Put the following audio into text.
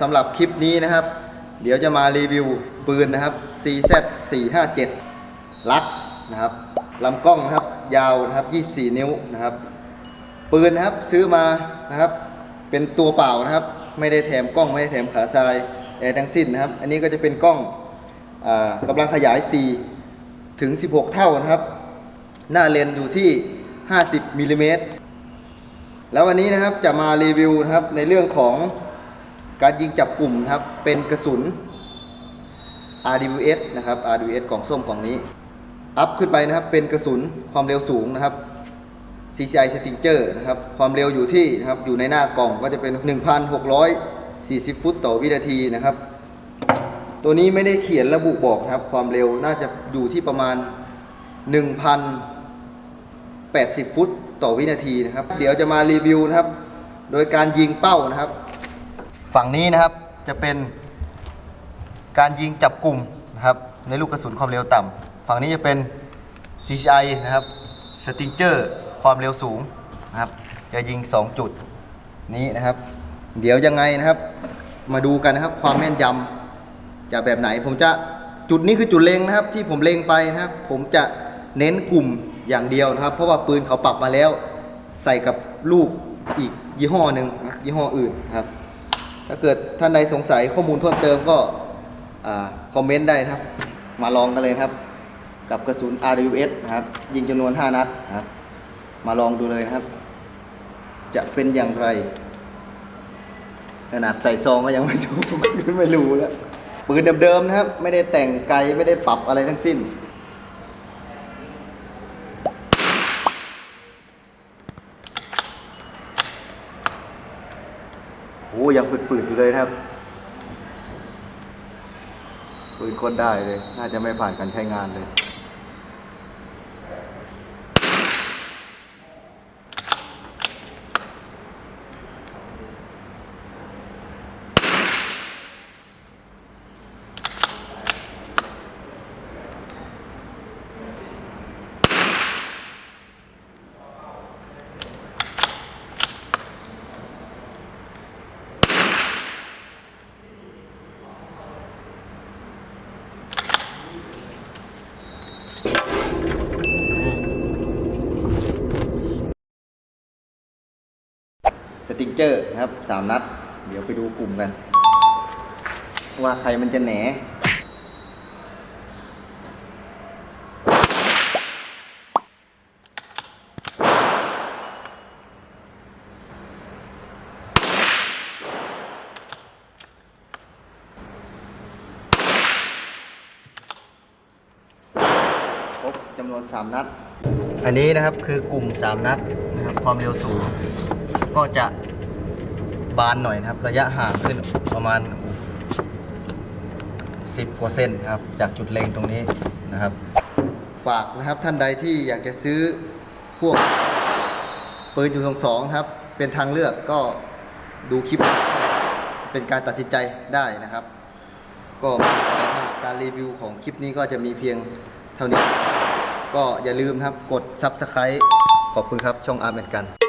สำหรับคลิปนี้นะครับ เดี๋ยวจะมารีวิวปืนนะครับ CZ 457 ลักนะครับลำกล้องนะครับยาวนะครับ 24 นิ้วนะครับ ปืนนะครับซื้อมานะครับ เป็นตัวเปล่านะครับ ไม่ได้แถมกล้องไม่ได้แถมขาทรายอะไรทั้งสิ้นนะครับ อันนี้ก็จะเป็นกล้องอกำลังขยาย 4 ถึง 16 เท่านะครับ หน้าเลนส์อยู่ที่ 50มิลลิเมตรแล้ววันนี้นะครับจะมารีวิวนะครับในเรื่องของ การยิงจับกลุ่มนะครับเป็นกระสุน RWS นะครับ RWS กล่องส้มกล่องนี้ อัพขึ้นไปนะครับเป็นกระสุนความเร็วสูงนะครับ CCI Stinger นะครับความเร็วอยู่ที่นะครับอยู่ในหน้ากล่องก็จะเป็น 1,640 ฟุตต่อวินาทีนะครับ ตัวนี้ไม่ได้เขียนระบุบอกนะครับความเร็วน่าจะอยู่ที่ประมาณ 1,080 ฟุตต่อวินาทีนะครับ เดี๋ยวจะมารีวิวนะครับ โดยการยิงเป้านะครับ ฝั่งนี้นะครับจะเป็นการยิงจับกลุ่มนะครับในลูกกระสุนความเร็วต่ำฝั่งนี้จะเป็น CCI นะครับ Stinger ความเร็วสูงนะครับจะยิง 2 จุดนี้นะครับ เดี๋ยวยังไงนะครับ มาดูกันนะครับความแม่นยำจะแบบไหน ผมจะจุดนี้คือจุดเล็งนะครับ ที่ผมเล็งไปนะครับ ผมจะเน้นกลุ่มอย่างเดียวนะครับ เพราะว่าปืนเขาปรับมาแล้ว ใส่กับลูกอีกยี่ห้อหนึ่งยี่ห้ออื่นนะครับ ถ้าเกิดท่านใดสงสัยข้อมูลเพิ่มเติมก็คอมเมนต์ได้นะครับ มาลองกันเลยครับ กับกระสุน RWS นะครับ ยิงจำนวน 5 นัดครับ มาลองดูเลยครับ จะเป็นอย่างไร ขนาดใส่ซองก็ยังไม่ถูกไม่รู้แล้วปืนเดิมๆนะครับ ไม่ได้แต่งไกลไม่ได้ปรับอะไรทั้งสิ้น โอ้ยังฝืดๆอยู่เลยครับปืนคนได้เลย น่าจะไม่ผ่านการใช้งานเลย สติงเจอร์นะครับสามนัด เดี๋ยวไปดูกลุ่มกัน ว่าใครมันจะแหนครบจำนวน 3 นัด อันนี้นะครับคือกลุ่ม 3 นัดนะครับความเร็วสูง ก็จะบานหน่อยนะครับ ระยะห่างขึ้นประมาณ 10กว่าเซนครับ จากจุดเล็งตรงนี้นะครับ ฝากนะครับท่านใดที่อยากจะซื้อพวกปืนจุดสองครับ เป็นทางเลือกก็ดูคลิป เป็นการตัดสินใจได้นะครับ ก็การรีวิวของคลิปนี้ก็จะมีเพียงเท่านี้ ก็อย่าลืมครับกด Subscribe ขอบคุณครับ ช่องอาร์เมนกัน